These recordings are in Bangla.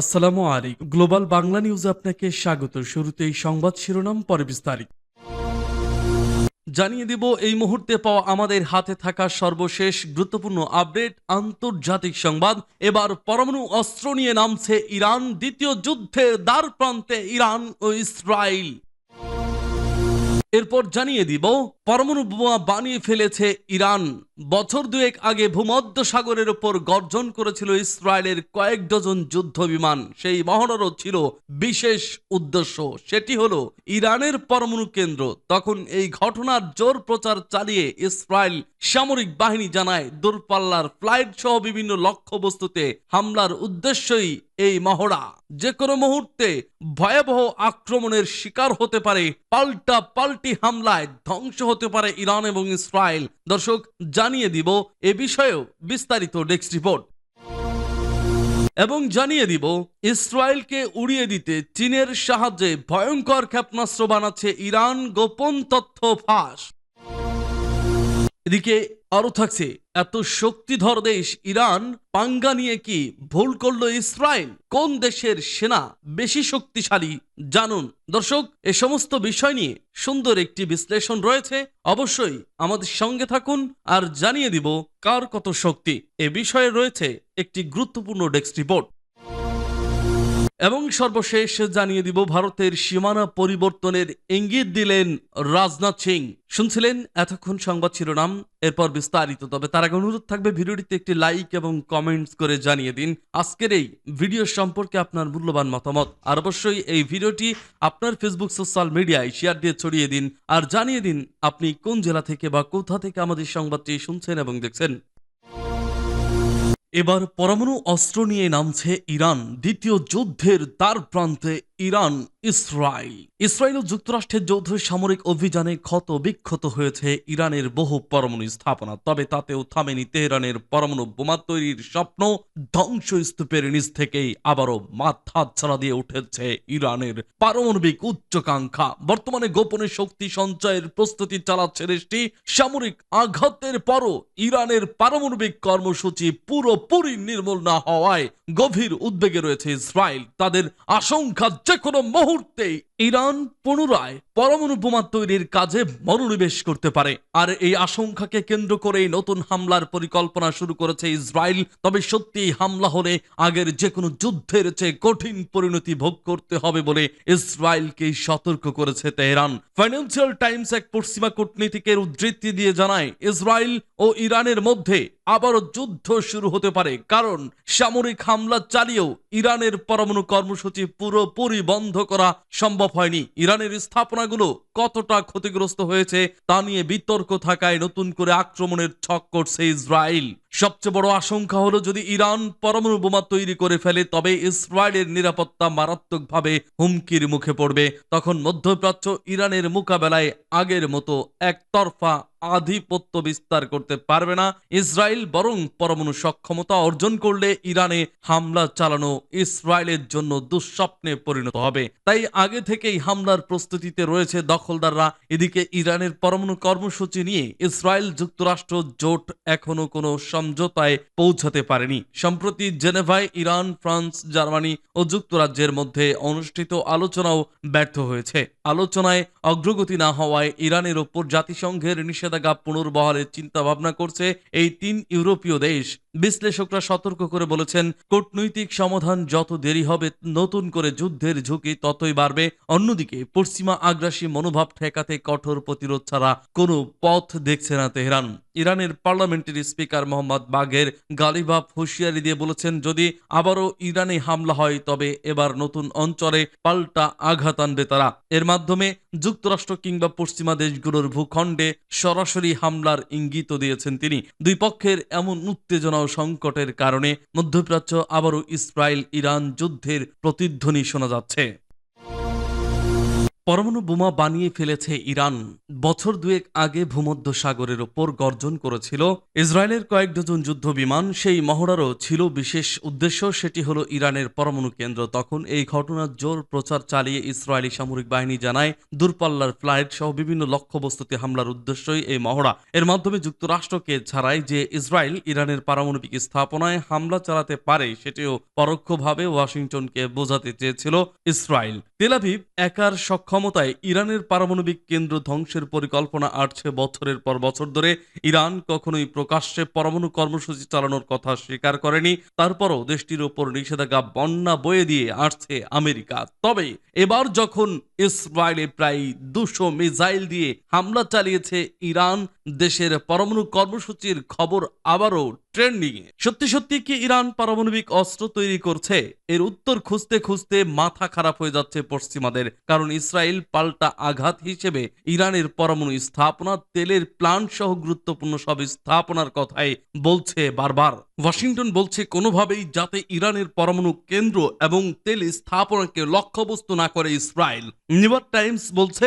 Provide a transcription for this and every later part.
আসসালামু আলাইকুম। গ্লোবাল বাংলা নিউজে আপনাকে স্বাগত। শুরুতেই সংবাদ শিরোনাম, পরে বিস্তারিত। জানিয়ে দিব, এই মুহূর্তে পাওয়া আমাদের হাতে থাকা সর্বশেষ গুরুত্বপূর্ণ আপডেট, আন্তর্জাতিক সংবাদ। এবার পরমাণু অস্ত্র নিয়ে নামছে ইরান, দ্বিতীয় যুদ্ধের দ্বার প্রান্তে ইরান ও ইসরায়েল। এরপর জানিয়ে দিব, পরমাণু বোমা বানিয়ে ফেলেছে ইরান। বছর দুয়েক আগে ভূমধ্য সাগরের ওপর গর্জন করেছিল ইসরায়েলের কয়েক ডজন যুদ্ধ বিমান। সেই মহড়ারও ছিল বিশেষ উদ্দেশ্য। সেটি হলো ইরানের পরমাণু কেন্দ্র। তখন এই ঘটনার জোর প্রচার চালিয়ে ইসরায়েল সামরিক বাহিনী জানায়, দূরপাল্লার ফ্লাইট সহ বিভিন্ন লক্ষ্যবস্তুতে হামলার উদ্দেশ্যই এই মহড়া। যে কোনো মুহূর্তে ভয়াবহ আক্রমণের শিকার হতে পারে পাল্টা পাল্টি হামলায় ধ্বংস হতে পারে ইরান এবং ইসরায়েল। দর্শক জানিয়ে দিব এ বিষয়েও বিস্তারিত ডেস্ক রিপোর্ট এবং জানিয়ে দিব, ইসরায়েলকে উড়িয়ে দিতে চীনের সাহায্যে ভয়ঙ্কর ক্ষেপণাস্ত্র বানাচ্ছে ইরান গোপন তথ্য ফাঁস। এদিকে আরও থাকছে, এত শক্তিধর দেশ ইরান, পাঙ্গা নিয়ে কি ভুল করল ইসরায়েল? কোন দেশের সেনা বেশি শক্তিশালী? জানুন। দর্শক, এ সমস্ত বিষয় নিয়ে সুন্দর একটি বিশ্লেষণ রয়েছে। অবশ্যই আমাদের সঙ্গে থাকুন আর জানিয়ে দিব কার কত শক্তি। এ বিষয়ে রয়েছে একটি গুরুত্বপূর্ণ ডেস্ক রিপোর্ট। এবং সর্বশেষ জানিয়ে দিব, ভারতের সীমানা পরিবর্তনের ইঙ্গিত দিলেন রাজনাথ সিং। শুনছিলেন এতক্ষণ সংবাদ শিরোনাম, এরপর বিস্তারিত। তবে তার আগে অনুরোধ থাকবে, ভিডিওটিতে একটি লাইক এবং কমেন্টস করে জানিয়ে দিন। আজকের এই ভিডিও সম্পর্কে আপনার মূল্যবান মতামত। আর অবশ্যই এই ভিডিওটি আপনার ফেসবুক সোশ্যাল মিডিয়ায় শেয়ার দিয়ে ছড়িয়ে দিন। আর জানিয়ে দিন, আপনি কোন জেলা থেকে বা কোথা থেকে আমাদের সংবাদটি শুনছেন এবং দেখছেন। এবার পরমাণু অস্ত্র নিয়ে নামছে ইরান দ্বিতীয় যুদ্ধের তার প্রান্তে ইরান, ইসরায়েল। ইসরায়েল যুক্তরাষ্ট্রের যৌথ সামরিক অভিযানে ক্ষত বিক্ষত হয়েছে ইরানের বহু পরমাণু স্থাপনা, তবে তাতেও থামেনি তেহরানের পরমাণু বোমা তৈরির স্বপ্ন। ধ্বংসস্তূপের নিচ থেকেই আবারও মাথা ছাড়া দিয়ে উঠেছে ইরানের পারমাণবিক উচ্চাকাঙ্ক্ষা। বর্তমানে গোপনে শক্তি সঞ্চয়ের প্রস্তুতি চালাচ্ছে দেশটি। সামরিক আঘাতের পরও ইরানের পারমাণবিক কর্মসূচি পুরোপুরি নির্মূল না হওয়ায় গভীর উদ্বেগে রয়েছে ইসরায়েল। তাদের আশঙ্কা যে কোনো মুহূর্তেই ইরান পুনরায় পরমাণু বোমা তৈরির কাজে মনোনিবেশ করতে পারে। আর এই আশঙ্কাকে কেন্দ্র করেই নতুন হামলার পরিকল্পনা শুরু করেছে ইসরায়েল। তবে সত্যি হামলা হলে আগের যে কোনো যুদ্ধের চেয়ে কঠিন পরিণতি ভোগ করতে হবে বলে ইসরায়েলকেই সতর্ক করেছে তেহরান। ফাইন্যান্সিয়াল টাইমস এক পশ্চিমা কূটনীতিকের উদ্ধৃতি দিয়ে জানায়, ইসরায়েল ও ইরানের মধ্যে আবারও যুদ্ধ শুরু হতে পারে। কারণ সামরিক হামলা চালিয়েও ইরানের পরমাণু কর্মসূচি পুরোপুরি বন্ধ করা সম্ভব হয়নি। ইরানের স্থাপনাগুলো কতটা ক্ষতিগ্রস্ত হয়েছে তা নিয়ে বিতর্ক থাকায় নতুন করে আক্রমণের ছক করছে ইসরায়েল। সবচেয়ে বড় আশঙ্কা হলো যদি ইরান পরমাণু বোমা তৈরি করে ফেলে, তবে ইসরায়েলের নিরাপত্তা মারাত্মকভাবে হুমকির মুখে পড়বে। তখন মধ্যপ্রাচ্য ইরানের মোকাবেলায় আগের মতো একতরফা আধিপত্য বিস্তার করতে পারবে না। ইসরায়েল বরং পরমাণু সক্ষমতা অর্জন করলে ইরানে হামলা চালানো ইসরায়েলের জন্য দুঃস্বপ্নে পরিণত হবে। তাই আগে থেকেই হামলার প্রস্তুতিতে রয়েছে দখলদাররা। এদিকে ইরানের পরমাণু কর্মসূচি নিয়ে ইসরায়েল যুক্তরাষ্ট্র জোট এখনও কোনো সমঝোতায় পৌঁছাতে পারেনি। সম্প্রতি জেনেভায় ইরান, ফ্রান্স, জার্মানি ও যুক্তরাজ্যের মধ্যে অনুষ্ঠিত আলোচনাও ব্যর্থ হয়েছে। আলোচনায় অগ্রগতি না হওয়ায় ইরানের ওপর জাতিসংঘের নিষেধাজ্ঞা পুনর্বহালের চিন্তা ভাবনা করছে এই তিন ইউরোপীয় দেশ। বিশ্লেষকরা সতর্ক করে বলেছেন, কূটনৈতিক সমাধান যত দেরি হবে, নতুন করে যুদ্ধের ঝুঁকি ততই বাড়বে। অন্যদিকে, পশ্চিমা আগ্রাসী মনোভাব ঠেকাতে কঠোর প্রতিরোধ ছাড়া কোনো পথ দেখছে না তেহরান। ইরানের পার্লামেন্টের স্পিকার মোহাম্মদ বাগের গালিবাব হুঁশিয়ারি দিয়ে বলেছেন, যদি আবারও ইরানে হামলা হয়, তবে এবার নতুন অঞ্চলে পাল্টা আঘাত আনবে তারা। এর মাধ্যমে যুক্তরাষ্ট্র কিংবা পশ্চিমা দেশগুলোর ভূখণ্ডে সরাসরি হামলার ইঙ্গিত দিয়েছেন তিনি। দুই পক্ষের এমন উত্তেজনা ও সংকটের কারণে মধ্যপ্রাচ্য আবারও ইসরায়েল ইরান যুদ্ধের প্রতিধ্বনি শোনা যাচ্ছে। পরমাণু বোমা বানিয়ে ফেলেছে ইরান। বছর দুয়েক আগে ভূমধ্য সাগরের ওপর গর্জন করেছিল ইসরায়েলের কয়েক ডজন যুদ্ধ বিমান সেই মহড়ারও ছিল বিশেষ উদ্দেশ্য, সেটি হলো ইরানের পরমাণু কেন্দ্র। তখন এই ঘটনার জোর প্রচার চালিয়ে ইসরায়েলি সামরিক বাহিনী জানায়, দূরপাল্লার ফ্লাইট সহ বিভিন্ন লক্ষ্যবস্তুতে হামলার উদ্দেশ্যই এই মহড়া। এর মাধ্যমে যুক্তরাষ্ট্রকে ছাড়াই যে ইসরায়েল ইরানের পারমাণবিক স্থাপনায় হামলা চালাতে পারে, সেটিও পরোক্ষভাবে ওয়াশিংটনকে বোঝাতে চেয়েছিল ইসরায়েল। তেলাভিভ একার সক্ষমতায় ইরানের পারমাণবিক কেন্দ্র ধ্বংসের পরিকল্পনা আটছে বছরের পর বছর ধরে। ইরান কখনোই প্রকাশ্যে পরমাণু কর্মসূচি চালানোর কথা স্বীকার করেনি। তারপরও দেশটির ওপর নিষেধাজ্ঞা বন্যা বয়ে দিয়ে আসছে আমেরিকা। তবে এবার যখন ইসরায়েলে প্রায় দুশো মিসাইল দিয়ে হামলা চালিয়েছে ইরান দেশের পরমাণু কর্মসূচির খবর আবারও ট্রেন্ডিংয়ে সত্যি সত্যি কি ইরান পারমাণবিক অস্ত্র তৈরি করছে? এর উত্তর খুঁজতে খুঁজতে মাথা খারাপ হয়ে যাচ্ছে পশ্চিমাদের, কারণ ইসরায়েল পাল্টা আঘাত হিসেবে ইরানের পরমাণু স্থাপনা, তেলের প্লান্ট সহ গুরুত্বপূর্ণ সব স্থাপনার কথাই বলছে বারবার। ওয়াশিংটন বলছে, কোনোভাবেই যাতে ইরানের পরমাণু কেন্দ্র এবং তেল স্থাপনাকে লক্ষ্যবস্তু না করে ইসরায়েল। নিউইয়র্ক টাইমস বলছে,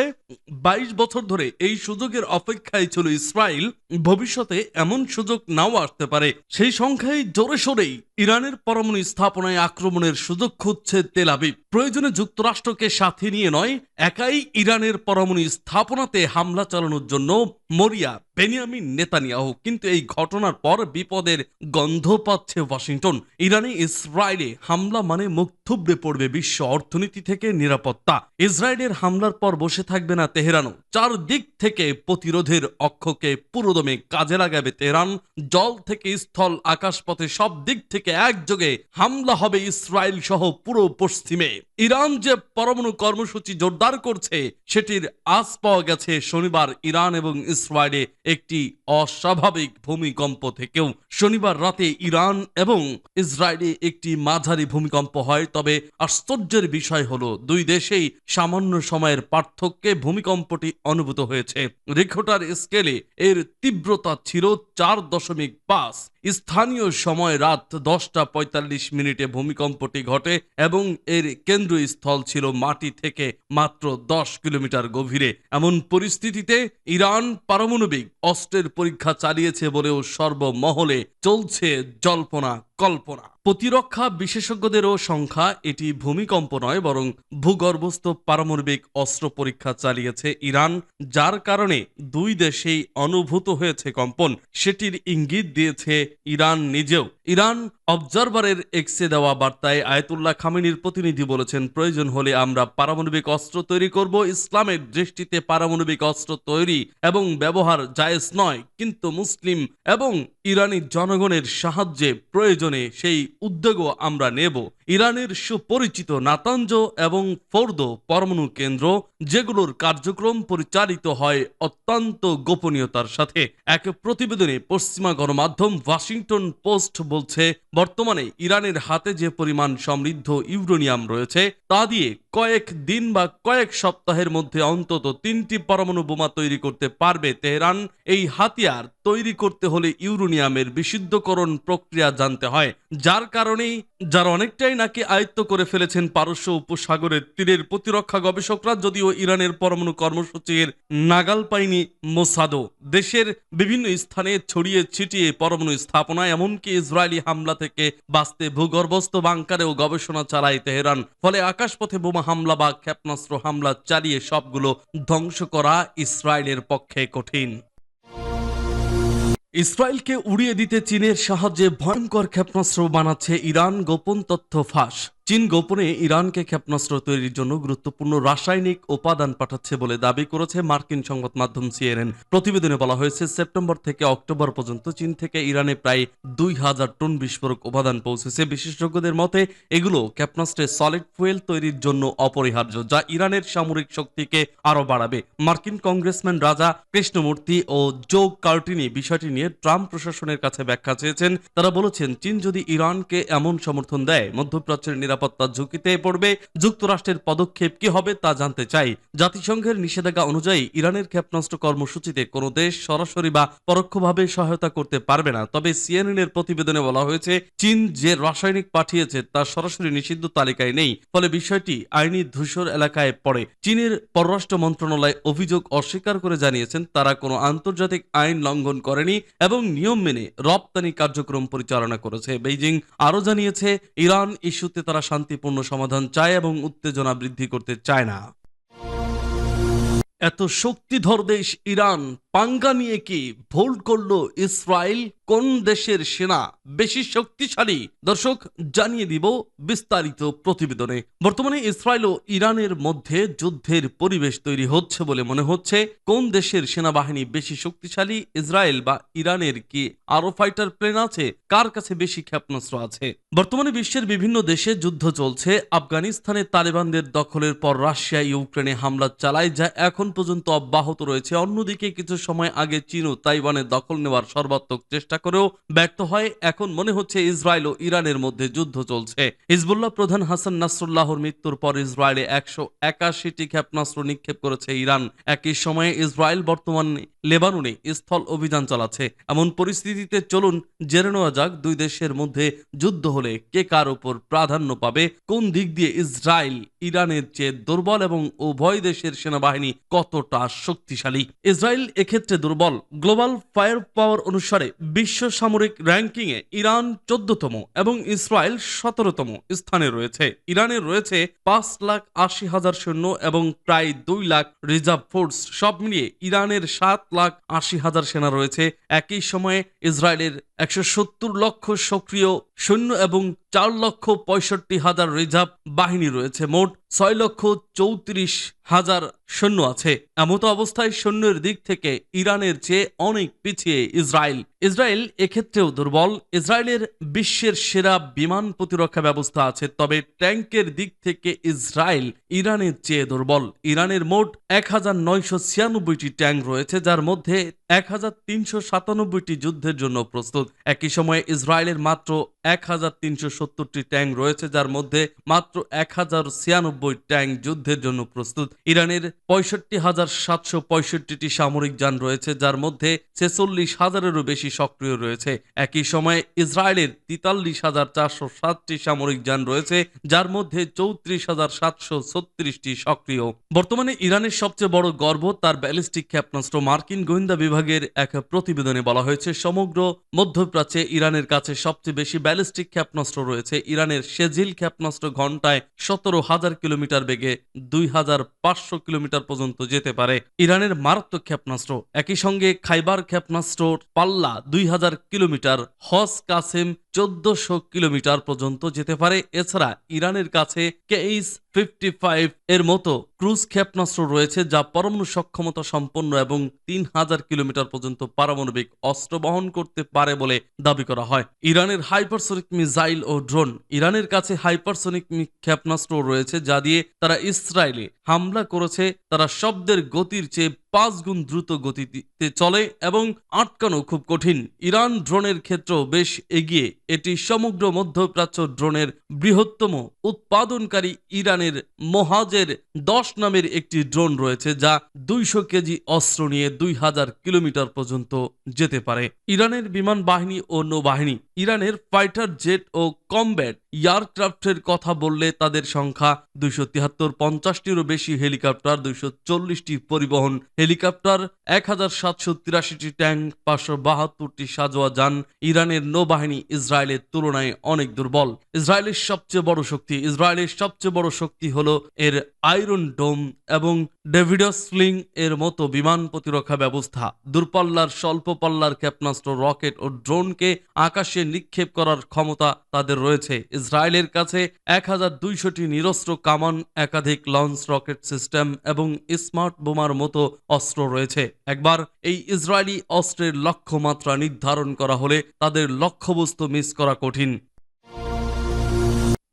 বাইশ বছর ধরে এই সুযোগের অপেক্ষায় ছিল ইসরায়েল, ভবিষ্যতে এমন সুযোগ নাও আসতে পারে। সেই সংখ্যায় জোরে সোরেই ইরানের পরমাণু স্থাপনায় আক্রমণের সুযোগ খুঁজছে তেল আবিব। প্রয়োজনে যুক্তরাষ্ট্রকে সাথে নিয়ে নয়, একাই ইরানের পরমাণু স্থাপনাতে হামলা চালানোর জন্য মরিয়া বেনিয়ামিন নেতানিয়াহু কিন্তু এই ঘটনার পর বিপদের গন্ধ পাচ্ছে ওয়াশিংটন। ইরানে ইসরায়েলে হামলা মানে মুখ থুবড়ে পড়বে বিশ্ব অর্থনীতি থেকে নিরাপত্তা। ইসরায়েলের হামলার পর বসে থাকবে না তেহরানও। চারদিক থেকে প্রতিরোধের অক্ষকে পুরোদমে কাজে লাগাবে তেহরান। জল থেকে স্থল, আকাশপথে সব দিক থেকে একযোগে হামলা হবে ইসরায়েল সহ পুরো পশ্চিমে। ইরান যে পরমাণু কর্মসূচি জোরদার করছে, সেটির আজ পাওয়া গেছে শনিবার ইরান এবং ইসরায়েলে একটি অস্বাভাবিক ভূমিকম্প থেকেও। শনিবার রাতে ইরান এবং ইসরায়েলে একটি মাঝারি ভূমিকম্প হয়, তবে আশ্চর্যের বিষয় হলো, দুই দেশেই সামান্য সময়ের পার্থক্যে ভূমিকম্পটি অনুভূত হয়েছে। রেখোটার স্কেলে এর তীব্রতা ছিল চার দশমিক পাঁচ। স্থানীয় সময় রাত দশটা পঁয়তাল্লিশ মিনিটে ভূমিকম্পটি ঘটে এবং এর কেন্দ্রস্থল ছিল মাটি থেকে মাত্র দশ কিলোমিটার গভীরে। এমন পরিস্থিতিতে ইরান পারমাণবিক অস্ত্রের পরীক্ষা চালিয়েছে বলেও সর্বমহলে চলছে জল্পনা। কল্পনা। প্রতিরক্ষা বিশেষজ্ঞদেরও সংখ্যা এটি ভূমিকম্প নয়, বরং ভূগর্ভস্থ পারমাণবিক অস্ত্র পরীক্ষা চালিয়েছে ইরান, যার কারণে দুই দেশেই অনুভূত হয়েছে কম্পন। সেটির ইঙ্গিত দিয়েছে ইরান নিজেও। ইরান অবজারভারের এক্সে দেওয়া বার্তায় আয়তুল্লাহ খামিনীর প্রতিনিধি বলেছেন, প্রয়োজন হলে আমরা পারমাণবিক অস্ত্র তৈরি করব, ইসলামের দৃষ্টিতে পারমাণবিক অস্ত্র তৈরি এবং ব্যবহার জায়েজ নয়। কিন্তু মুসলিম এবং ইরানি জনগণের সাহায্যে প্রয়োজনে সেই উদ্যোগও আমরা নেব। ইরানের সুপরিচিত নাতাঞ্জ এবং ফোর্দো পরমাণু কেন্দ্র, যেগুলোর কার্যক্রম পরিচালিত হয় অত্যন্ত গোপনীয়তার সাথে। এক প্রতিবেদনে পশ্চিমা গণমাধ্যম ওয়াশিংটন পোস্ট বলছে, বর্তমানে ইরানের হাতে যে পরিমাণ সমৃদ্ধ ইউরেনিয়াম রয়েছে, তা দিয়ে কয়েক দিন বা কয়েক সপ্তাহের মধ্যে অন্তত তিনটি পরমাণু বোমা তৈরি করতে পারবে তেহরান। এই হাতিয়ার তৈরি করতে হলে ইউরেনিয়ামের বিশুদ্ধকরণ প্রক্রিয়া জানতে হয়, যার কারণেই, যার অনেকটাই নাকি আয়ত্ত করে ফেলেছেন পারস্য উপসাগরের তীরের প্রতিরক্ষা গবেষকরা যদিও ইরানের পরমাণু কর্মসূচির নাগাল পায়নি মোসাদো দেশের বিভিন্ন স্থানে ছড়িয়ে ছিটিয়ে পরমাণু স্থাপনা, এমনকি ইসরায়েলি হামলা থেকে বাঁচতে ভূগর্ভস্থ বাংকারেও গবেষণা চালায় তেহরান। ফলে আকাশপথে বোমা হামলা বা ক্ষেপণাস্ত্র হামলা চালিয়ে সবগুলো ধ্বংস করা ইসরায়েলের পক্ষে কঠিন। ইসরায়েলকে উড়িয়ে দিতে চীনের সাহায্যে ভয়ঙ্কর ক্ষেপণাস্ত্র বানাচ্ছে ইরান গোপন তথ্য ফাঁস। চীন গোপনে ইরানকে ক্ষেপণাস্ত্র তৈরির জন্য গুরুত্বপূর্ণ রাসায়নিক উপাদান পাঠাচ্ছে বলে দাবি করেছে মার্কিন সংবাদ মাধ্যম সিএনএন। প্রতিবেদনে বলা হয়েছে, সেপ্টেম্বর থেকে অক্টোবর পর্যন্ত চীন থেকে ইরানে প্রায় দুই হাজার টন বিস্ফোরক উপাদান পৌঁছেছে। বিশেষজ্ঞদের মতে, এগুলো ক্ষেপণাস্ত্রের সলিড ফুয়েল তৈরির জন্য অপরিহার্য, যা ইরানের সামরিক শক্তিকে আরও বাড়াবে। মার্কিন কংগ্রেসম্যান রাজা কৃষ্ণমূর্তি ও জো কার্টিনি বিষয়টি নিয়ে ট্রাম্প প্রশাসনের কাছে ব্যাখ্যা চেয়েছেন। তারা বলেছেন, চীন যদি ইরানকে এমন সমর্থন দেয়, মধ্যপ্রাচ্যের নিরাপত্তা নিরাপত্তা ঝুঁকিতে পড়বে। যুক্তরাষ্ট্রের পদক্ষেপ কি হবে তা জানতে চাই। জাতিসংঘের নিষেধাজ্ঞা অনুযায়ী ইরানের ক্ষেপণাস্ত্র কর্মসূচিতে কোনো দেশ সরাসরি বা পরোক্ষভাবে সহায়তা করতে পারবে না। তবে সিএনএন এর প্রতিবেদনে বলা হয়েছে, চীন যে রাসায়নিক পাঠিয়েছে তা সরাসরি নিষিদ্ধ তালিকায় নেই। ফলে বিষয়টি আইনি ধূসর এলাকায় পড়ে। চীনের পররাষ্ট্র মন্ত্রণালয় অভিযোগ অস্বীকার করে জানিয়েছেন, তারা কোনো আন্তর্জাতিক আইন লঙ্ঘন করেনি এবং নিয়ম মেনে রপ্তানি কার্যক্রম পরিচালনা করেছে। বেইজিং আরও জানিয়েছে, ইরান ইস্যুতে তারা শান্তিপূর্ণ সমাধান চায় এবং উত্তেজনা বৃদ্ধি করতে চায় না। এত শক্তিধর দেশ ইরান, পাঙ্গা নিয়ে কি ভোল্ট করল ইসরায়েল? কোন দেশের সেনা বেশি শক্তিশালী? দর্শক, জানিয়ে দিব বিস্তারিত প্রতিবেদনে। বর্তমানে ইসরায়েল ও ইরানের মধ্যে যুদ্ধের পরিবেশ তৈরি হচ্ছে বলে মনে হচ্ছে। কোন দেশের সেনাবাহিনী বেশি শক্তিশালী, ইসরায়েল বা ইরানের কি আরও ফাইটার প্লেন আছে? কার কাছে বেশি ক্ষেপণাস্ত্র আছে? বর্তমানে বিশ্বের বিভিন্ন দেশে যুদ্ধ চলছে। আফগানিস্তানে তালেবানদের দখলের পর রাশিয়া, ইউক্রেনে হামলা চালায়, যা এখন পর্যন্ত অব্যাহত রয়েছে। অন্যদিকে কিছু সময় আগে চীন ও তাইওয়ানের দখল নেওয়ার সর্বাত্মক চেষ্টা করেও ব্যর্থ হয়। এখন মনে হচ্ছে ইসরায়েল ও ইরানের মধ্যে যুদ্ধ চলছে। হিজবুল্লাহ প্রধান হাসান নাসরুল্লাহর মৃত্যুর পর ইসরায়েলে একশো একাশিটি ক্ষেপণাস্ত্র নিক্ষেপ করেছে ইরান। একই সময়ে ইসরায়েল বর্তমানে লেবাননে স্থল অভিযান চালাচ্ছে। এমন পরিস্থিতিতে চলুন জেনে নেওয়া যাক দুই দেশের মধ্যে যুদ্ধ হলে কে কার উপর প্রাধান্য পাবে, কোন দিক দিয়ে ইসরায়েল ইরানের চেয়ে দুর্বল এবং উভয় দেশের সেনাবাহিনী কতটা শক্তিশালী। ইসরায়েল এক্ষেত্রে দুর্বল। গ্লোবাল ফায়ার পাওয়ার অনুসারে বিশ্ব সামরিক র্যাঙ্কিংয়ে ইরান চোদ্দতম এবং ইসরায়েল সতেরোতম স্থানে রয়েছে। ইরানে রয়েছে পাঁচ লাখ আশি হাজার সৈন্য এবং প্রায় দুই লাখ রিজার্ভ ফোর্স। সব মিলিয়ে ইরানের সাত লাখ আশি হাজার সেনা রয়েছে। একই সময়ে ইসরায়েলের একশো সত্তর লক্ষ সক্রিয় সৈন্য এবং চার লক্ষ পঁয়ষট্টি হাজার রিজার্ভ বাহিনী রয়েছে। মোট ছয় লক্ষ চৌত্রিশ হাজার সৈন্য আছে। এমতো অবস্থায় সৈন্যের দিক থেকে ইরানের চেয়ে অনেক পিছিয়ে ইসরায়েল। ইসরায়েল এক্ষেত্রেও দুর্বল। ইসরায়েলের বিশ্বের সেরা বিমান প্রতিরক্ষা ব্যবস্থা আছে, তবে ট্যাঙ্কের দিক থেকে ইসরায়েল ইরানের চেয়ে দুর্বল। ইরানের মোট এক হাজার নয়শো ছিয়ানব্বইটি ট্যাঙ্ক রয়েছে, যার মধ্যে এক হাজার তিনশো সাতানব্বইটি যুদ্ধের জন্য প্রস্তুত। একই সময়ে ইসরায়েলের মাত্র এক হাজার তিনশো সত্তরটি ট্যাঙ্ক রয়েছে, যার মধ্যে মাত্র এক হাজার ছিয়ানব্বই ট্যাঙ্ক যুদ্ধের জন্য প্রস্তুত। ইরানের পঁয়ষট্টি হাজার সাতশো পঁয়ষট্টিটি সামরিক যান রয়েছে, যার মধ্যে ছেচল্লিশ হাজারেরও বেশি সক্রিয় রয়েছে। একই সময়ে ইসরায়েলের তেতাল্লিশ হাজার চারশো সাতটি সামরিক যান রয়েছে, যার মধ্যে চৌত্রিশ হাজার সাতশো ছত্রিশটি সক্রিয়। বর্তমানে ইরানের সবচেয়ে বড় গর্ব তার ব্যালিস্টিক ক্ষেপণাস্ত্র মার্কিন গোয়েন্দা বিভাগের এক প্রতিবেদনে বলা হয়েছে, সমগ্র মধ্যপ্রাচ্যে ইরানের কাছে সবচেয়ে বেশি ব্যালিস্টিক ক্ষেপণাস্ত্র রয়েছে। ইরানের সেজিল ক্ষেপণাস্ত্র ঘন্টায় সতেরো হাজার কিলোমিটার বেগে দুই হাজার পাঁচশো কিলোমিটার পর্যন্ত যেতে পারে। ইরানের মারাত্মক ক্ষেপণাস্ত্র। একই সঙ্গে খাইবার ক্ষেপণাস্ত্র পাল্লা দুই হাজার কিলোমিটার হস কাসেম চোদ্দশো কিলোমিটার পর্যন্ত যেতে পারে। এছাড়া ইরানের কাছে কেইস ফিফটি ফাইভ এর মতো ক্রুজ ক্ষেপণাস্ত্র রয়েছে যা পরমাণু সক্ষমতা সম্পন্ন এবং তিন হাজার কিলোমিটার পর্যন্ত পারমাণবিক অস্ত্র বহন করতে পারে বলে দাবি করা হয়। ইরানের হাইপারসোনিক মিসাইল ও ড্রোন ইরানের কাছে হাইপারসোনিক ক্ষেপণাস্ত্র রয়েছে যা দিয়ে তারা ইসরায়েলে হামলা করেছে। তারা শব্দের গতির চেয়ে পাঁচ গুণ দ্রুত গতিতে চলে এবং আটকানো খুব কঠিন। ইরান ড্রোনের ক্ষেত্রেও বেশ এগিয়ে। এটি সমগ্র মধ্যপ্রাচ্য ড্রোনের বৃহত্তম উৎপাদনকারী ইরানের মহাজের দশ নামের একটি ড্রোন রয়েছে, যা দুইশো কেজি অস্ত্র নিয়ে দুই হাজার কিলোমিটার পর্যন্ত যেতে পারে। ইরানের বিমান বাহিনী ও নৌবাহিনী ইরানের ফাইটার জেট ও কমব্যাট এয়ারক্রাফটের কথা বললে তাদের সংখ্যা দুইশো তিয়াত্তর পঞ্চাশটিরও বেশি হেলিকপ্টার, দুইশো চল্লিশটি পরিবহন হেলিকপ্টার এক হাজার সাতশো তিরাশিটি ট্যাঙ্ক, পাঁচশো বাহাত্তরটি সাজোয়া যান। ইরানের নৌবাহিনী ইসরায়েলের তুলনায় অনেক দুর্বল। ইসরায়েলের সবচেয়ে বড় শক্তি ইসরায়েলের সবচেয়ে বড় শক্তি হলো এর আয়রন ডোম এবং ডেভিডস ফ্লিং এর মতো বিমান প্রতিরক্ষা ব্যবস্থা, দূরপাল্লার স্বল্প পাল্লার ক্ষেপণাস্ত্র, রকেট ও ড্রোনকে আকাশে নিক্ষেপ করার ক্ষমতা তাদের রয়েছে। ইসরায়েলের কাছে এক হাজার দুইশোটি নিরস্ত্র কামান, একাধিক লঞ্চ রকেট সিস্টেম এবং স্মার্ট বোমার মতো অস্ত্র রয়েছে। একবার এই ইসরায়েলি অস্ত্রের লক্ষ্যমাত্রা নির্ধারণ করা হলে তাদের লক্ষ্যবস্তু মিস করা কঠিন।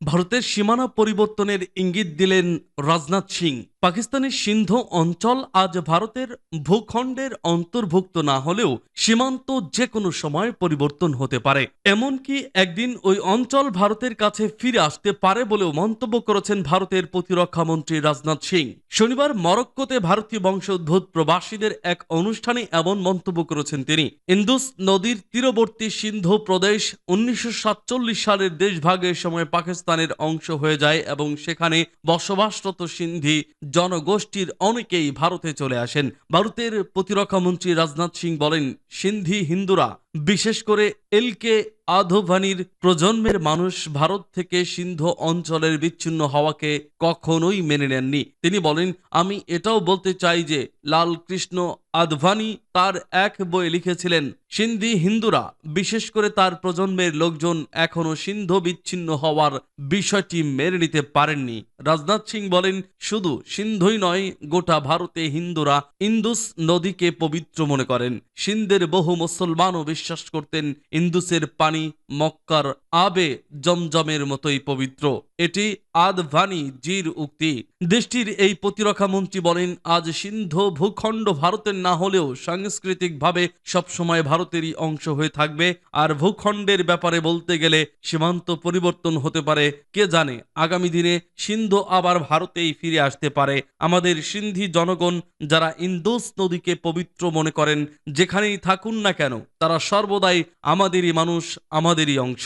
ভারতের সীমানা পরিবর্তনের ইঙ্গিত দিলেন রাজনাথ সিং। পাকিস্তানের সিন্ধ অঞ্চল আজ ভারতের ভূখণ্ডের অন্তর্ভুক্ত না হলেও সীমান্ত যে কোনো সময় পরিবর্তন হতে পারে। এমনকি একদিন ওই অঞ্চল ভারতের কাছে ফিরে আসতে পারে বলেও মন্তব্য করেছেন ভারতের প্রতিরক্ষা মন্ত্রী রাজনাথ সিং। শনিবার মরক্কোতে ভারতীয় বংশোদ্ভূত প্রবাসীদের এক অনুষ্ঠানে এমন মন্তব্য করেছেন তিনি। ইন্দুস নদীর তীরবর্তী সিন্ধু প্রদেশ উনিশশো সাতচল্লিশ সালের দেশভাগের সময় পাকিস্তানের অংশ হয়ে যায় এবং সেখানে বসবাসরত সিন্ধি জনগোষ্ঠীর অনেকেই ভারতে চলে আসেন। ভারতের প্রতিরক্ষা মন্ত্রী রাজনাথ সিং বলেন সিন্ধি হিন্দুরা বিশেষ করে এলকে আধোভানির প্রজন্মের মানুষ ভারত থেকে সিন্ধু অঞ্চলের বিচ্ছিন্ন হওয়াকে কখনোই মেনে নেননি। তিনি বলেন, আমি এটাও বলতে চাই যে লাল কৃষ্ণ আদভানি তার এক বই লিখেছিলেন, সিন্ধি হিন্দুরা, বিশেষ করে তার প্রজন্মের লোকজন এখনও সিন্ধু বিচ্ছিন্ন হওয়ার বিষয়টি মেনে নিতে পারেননি। রাজনাথ সিং বলেন, শুধু সিন্ধুই নয়, গোটা ভারতে হিন্দুরা ইন্দুস নদীকে পবিত্র মনে করেন। সিন্ধের বহু মুসলমানও বিশ্বাস করতেন ইন্দুসের পানি মক্কার আবে জমজমের মতোই পবিত্র। এটি আদভানি জির উক্তি। দেশটির এই প্রতিরক্ষা মন্ত্রী বলেন, আজ সিন্ধু ভূখণ্ড ভারতের না হলেও সাংস্কৃতিকভাবে সবসময় ভারতেরই অংশ হয়ে থাকবে। আর ভূখণ্ডের ব্যাপারে বলতে গেলে সীমান্ত পরিবর্তন হতে পারে। কে জানে, আগামী দিনে সিন্ধু আবার ভারতেই ফিরে আসতে পারে। আমাদের সিন্ধি জনগণ যারা ইন্দোস নদীকে পবিত্র মনে করেন, যেখানেই থাকুন না কেন, তারা সর্বদাই আমাদেরই মানুষ আমাদেরই অংশ।